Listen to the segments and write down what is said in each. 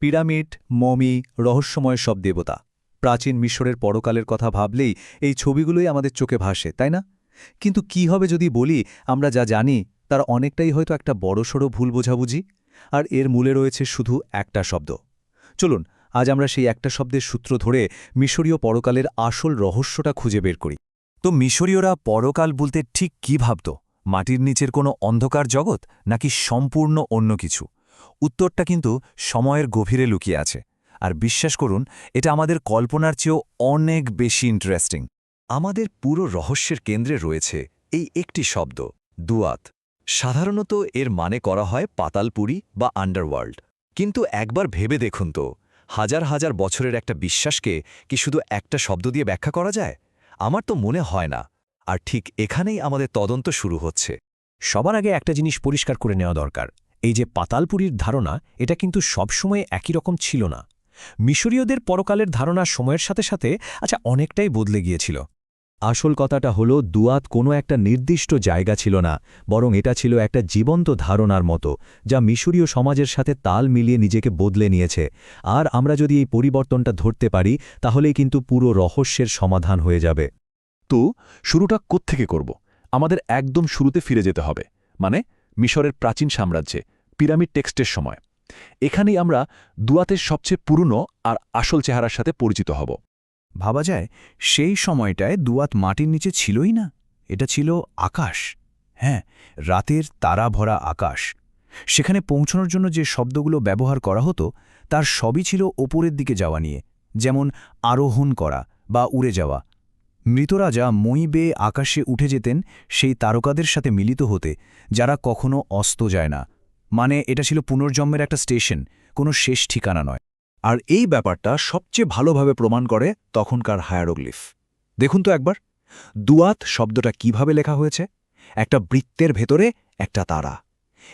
Pyramid, mummy, রহস্যময় সব দেবতা। প্রাচীন মিশরের পরকালের কথা ভাবলেই এই ছবিগুলোই আমাদের চোখে ভাসে, তাই না? কিন্তু কি হবে যদি বলি, আমরা যা জানি, তার অনেকটাই হয়তো একটা বড়সড় ভুল বোঝাবুঝি। আর এর মূলে রয়েছে শুধু একটা শব্দ। চলুন, আজ আমরা সেই একটা শব্দের সূত্র ধরে মিশরীয় পরকালের আসল রহস্যটা খুঁজে বের করি। তো মিশরীয়রা পরকাল বলতে ঠিক কি ভাবত? মাটির নিচের কোনো অন্ধকার জগৎ, নাকি সম্পূর্ণ অন্য কিছু? উত্তরটা কিন্তু সময়ের গভীরে লুকিয়ে আছে। আর বিশ্বাস করুন, এটা আমাদের কল্পনার চেয়েও অনেক বেশি ইন্টারেস্টিং আমাদের পুরো রহস্যের কেন্দ্রে রয়েছে এই একটি শব্দ, দুয়াত। সাধারণত এর মানে করা হয় পাতালপুরি বা আন্ডারওয়ার্ল্ড কিন্তু একবার ভেবে দেখুন তো, হাজার হাজার বছরের একটা বিশ্বাসকে কি শুধু একটা শব্দ দিয়ে ব্যাখ্যা করা যায়? আমার তো মনে হয় না। আর ঠিক এখানেই আমাদের তদন্ত শুরু হচ্ছে। সবার আগে একটা জিনিস পরিষ্কার করে নেওয়া দরকার। এই যে পাতালপুরীর ধারণা, এটা কিন্তু সবসময় একই রকম ছিল না। মিশরীয়দের পরকালের ধারণা সময়ের সাথে সাথে আচ্ছা অনেকটাই বদলে গিয়েছিল। আসল কথাটা হলো, দুয়াত কোনো একটা নির্দিষ্ট জায়গা ছিল না, বরং এটা ছিল একটা জীবন্ত ধারণার মতো, যা মিশরীয় সমাজের সাথে তাল মিলিয়ে নিজেকে বদলে নিয়েছে। আর আমরা যদি এই পরিবর্তনটা ধরতে পারি, তাহলেই কিন্তু পুরো রহস্যের সমাধান হয়ে যাবে। তো, শুরুটা কোত্থেকে করব? আমাদের একদম শুরুতে ফিরে যেতে হবে। মানে মিশরের প্রাচীন সাম্রাজ্যে। পিরামিড টেক্সটের সময়। এখানেই আমরা দুয়াতের সবচেয়ে পুরনো আর আসল চেহারার সাথে পরিচিত হব। ভাবা যায়, সেই সময়টায় দুয়াত মাটির নিচে ছিলই না। এটা ছিল আকাশ। হ্যাঁ রাতের তারা ভরা আকাশ। সেখানে পৌঁছানোর জন্য যে শব্দগুলো ব্যবহার করা হতো, তার সবই ছিল ওপরের দিকে যাওয়া নিয়ে। যেমন আরোহণ করা বা উড়ে যাওয়া। মৃতরাজা মই বেয়ে আকাশে উঠে যেতেন সেই তারকাদের সাথে মিলিত হতে, যারা কখনো অস্ত যায় না। মানে এটা ছিল পুনর্জন্মের একটা স্টেশন, কোনো শেষ ঠিকানা নয়। আর এই ব্যাপারটা সবচেয়ে ভালোভাবে প্রমাণ করে তখনকার হায়ারোগ্লিফ। দেখুন তো একবার, দুয়াত শব্দটা কীভাবে লেখা হয়েছে? একটা বৃত্তের ভেতরে একটা তারা।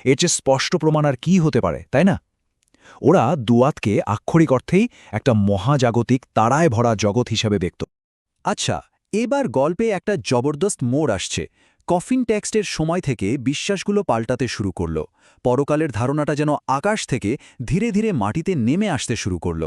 এর চেয়ে স্পষ্ট প্রমাণ আর কী হতে পারে, তাই না? ওরা দুয়াতকে আক্ষরিক অর্থেই একটা মহাজাগতিক তারায় ভরা জগৎ হিসাবে দেখত। আচ্ছা এবার গল্পে একটা জবরদস্ত মোড় আসছে কফিন টেক্সটের সময় থেকে বিশ্বাসগুলো পাল্টাতে শুরু করল। পরকালের ধারণাটা যেন আকাশ থেকে ধীরে ধীরে মাটিতে নেমে আসতে শুরু করল।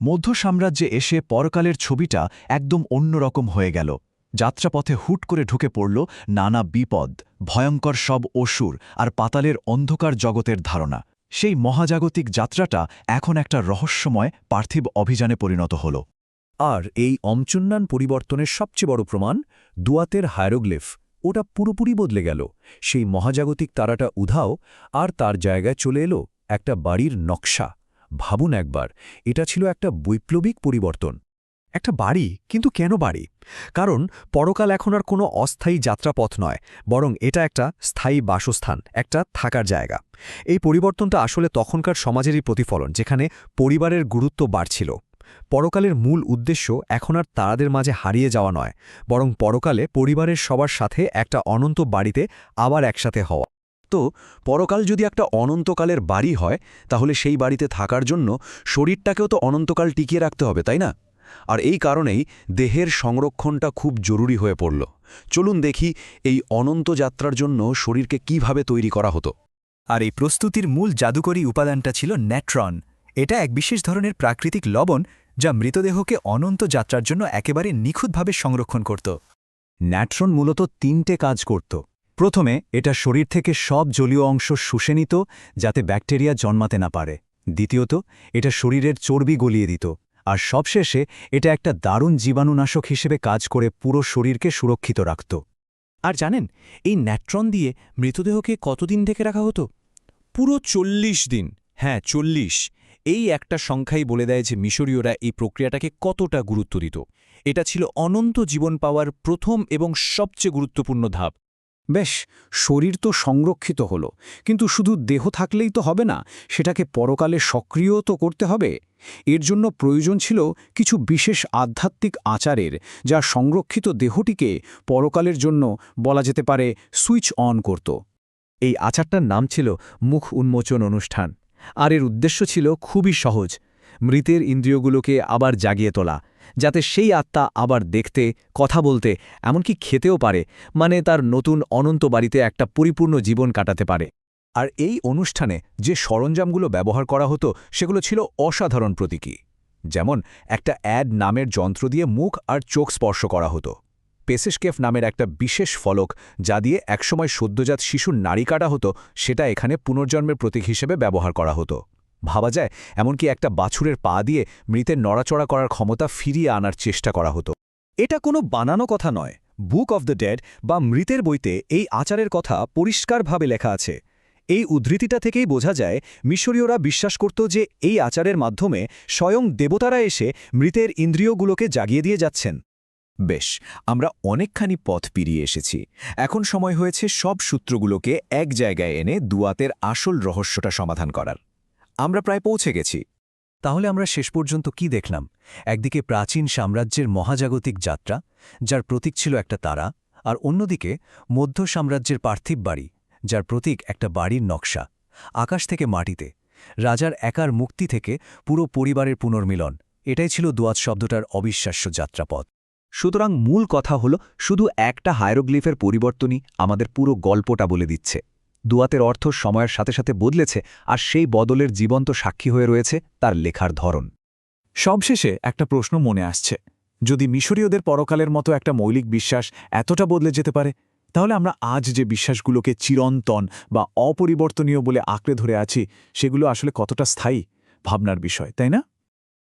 মধ্য সাম্রাজ্যে এসে পরকালের ছবিটা একদম অন্যরকম হয়ে গেল। যাত্রাপথে হুট করে ঢুকে পড়ল নানা বিপদ, ভয়ঙ্কর সব অসুর আর পাতালের অন্ধকার জগতের ধারণা। সেই মহাজাগতিক যাত্রাটা এখন একটা রহস্যময় পার্থিব অভিযানে পরিণত হল। আর এই অমচুন্নান পরিবর্তনের সবচেয়ে বড় প্রমাণ দুয়াতের হায়ারোগ্লিফ। ওটা পুরোপুরি বদলে গেল। সেই মহাজাগতিক তারাটা উধাও আর তার জায়গায় চলে এলো একটা বাড়ির নকশা। ভাবুন একবার, এটা ছিল একটা বৈপ্লবিক পরিবর্তন। একটা বাড়ি? কিন্তু কেন বাড়ি? কারণ পরকাল এখন আর কোনো অস্থায়ী যাত্রাপথ নয়, বরং এটা একটা স্থায়ী বাসস্থান, একটা থাকার জায়গা। এই পরিবর্তনটা আসলে তখনকার সমাজেরই প্রতিফলন, যেখানে পরিবারের গুরুত্ব বাড়ছিল। পরকালের মূল উদ্দেশ্য এখন আর তারাদের মাঝে হারিয়ে যাওয়া নয়, বরং পরকালে পরিবারের সবার সাথে একটা অনন্ত বাড়িতে আবার একসাথে হওয়া। তো পরকাল যদি একটা অনন্তকালের বাড়ি হয়, তাহলে সেই বাড়িতে থাকার জন্য শরীরটাকেও তো অনন্তকাল টিকিয়ে রাখতে হবে, তাই না? আর এই কারণেই দেহের সংরক্ষণটা খুব জরুরি হয়ে পড়ল। চলুন দেখি এই অনন্ত যাত্রার জন্য শরীরকে কীভাবে তৈরি করা হতো। আর এই প্রস্তুতির মূল জাদুকরী উপাদানটা ছিল ন্যাট্রন। এটা এক বিশেষ ধরনের প্রাকৃতিক লবণ যা মৃতদেহকে অনন্ত যাত্রার জন্য একেবারে নিখুঁতভাবে সংরক্ষণ করত। ন্যাট্রন মূলত তিনটে কাজ করত। প্রথমে এটা শরীর থেকে সব জলীয় অংশ শুষে নিত, যাতে ব্যাকটেরিয়া জন্মাতে না পারে। দ্বিতীয়ত, এটা শরীরের চর্বি গলিয়ে দিত। আর সবশেষে এটা একটা দারুণ জীবাণুনাশক হিসেবে কাজ করে পুরো শরীরকে সুরক্ষিত রাখত। আর জানেন, এই ন্যাট্রন দিয়ে মৃতদেহকে কতদিন থেকে রাখা হতো? পুরো চল্লিশ দিন। হ্যাঁ চল্লিশ। এই একটা সংখ্যাই বলে দেয় যে মিশরীয়রা এই প্রক্রিয়াটাকে কতটা গুরুত্ব দিত এটা ছিল অনন্ত জীবন পাওয়ার প্রথম এবং সবচেয়ে গুরুত্বপূর্ণ ধাপ। বেশ, শরীর তো সংরক্ষিত হলো, কিন্তু শুধু দেহ থাকলেই তো হবে না, সেটাকে পরকালে সক্রিয় তো করতে হবে। এর জন্য প্রয়োজন ছিল কিছু বিশেষ আধ্যাত্মিক আচারের, যা সংরক্ষিত দেহটিকে পরকালের জন্য বলা যেতে পারে সুইচ অন করত। এই আচারটার নাম ছিল মুখ উন্মোচন অনুষ্ঠান। আর এর উদ্দেশ্য ছিল খুবই সহজ, মৃতের ইন্দ্রিয়গুলোকে আবার জাগিয়ে তোলা, যাতে সেই আত্মা আবার দেখতে, কথা বলতে, এমনকি খেতেও পারে মানে তার নতুন অনন্ত বাড়িতে একটা পরিপূর্ণ জীবন কাটাতে পারে। আর এই অনুষ্ঠানে যে সরঞ্জামগুলো ব্যবহার করা হতো, সেগুলো ছিল অসাধারণ প্রতীকী। যেমন একটা অ্যাড নামের যন্ত্র দিয়ে মুখ আর চোখ স্পর্শ করা হতো। পেসেসকেফ নামের একটা বিশেষ ফলক, যা দিয়ে একসময় সদ্যজাত শিশুর নারী কাটা হতো, সেটা এখানে পুনর্জন্মের প্রতীক হিসেবে ব্যবহার করা হতো। ভাবা যায়, এমনকি একটা বাছুরের পা দিয়ে মৃতের নড়াচড়া করার ক্ষমতা ফিরিয়ে আনার চেষ্টা করা হতো। এটা কোনো বানানো কথা নয়। বুক অব দ্য ডেড বা মৃতের বইতে এই আচারের কথা পরিষ্কারভাবে লেখা আছে। এই উদ্ধৃতিটা থেকেই বোঝা যায়, মিশরীয়রা বিশ্বাস করত যে এই আচারের মাধ্যমে স্বয়ং দেবতারা এসে মৃতের ইন্দ্রিয়গুলোকে জাগিয়ে দিয়ে যাচ্ছেন। বেশ, আমরা অনেকখানি পথ পেরিয়ে এসেছি। এখন সময় হয়েছে সব সূত্রগুলোকে এক জায়গায় এনে দুয়াতের আসল রহস্যটা সমাধান করার। আমরা প্রায় পৌঁছে গেছি। তাহলে আমরা শেষ পর্যন্ত কি দেখলাম? একদিকে প্রাচীন সাম্রাজ্যের মহাজাগতিক যাত্রা, যার প্রতীক ছিল একটা তারা, আর অন্যদিকে মধ্য সাম্রাজ্যের পার্থিব বাড়ি, যার প্রতীক একটা বাড়ির নকশা, আকাশ থেকে মাটিতে। রাজার একার মুক্তি থেকে পুরো পরিবারের পুনর্মিলন, এটাই ছিল দোয়াত শব্দটার অবিশ্বাস্য যাত্রাপথ। সুতরাং মূল কথা হল, শুধু একটা হায়ারোগ্লিফের পরিবর্তনই আমাদের পুরো গল্পটা বলে দিচ্ছে। দুয়াতের অর্থ সময়ের সাথে সাথে বদলেছে, আর সেই বদলের জীবন্ত সাক্ষী হয়ে রয়েছে তার লেখার ধরন। সবশেষে একটা প্রশ্ন মনে আসছে। যদি মিশরীয়দের পরকালের মতো একটা মৌলিক বিশ্বাস এতটা বদলে যেতে পারে, তাহলে আমরা আজ যে বিশ্বাসগুলোকে চিরন্তন বা অপরিবর্তনীয় বলে আঁকড়ে ধরে আছি, সেগুলো আসলে কতটা স্থায়ী? ভাবনার বিষয়, তাই না?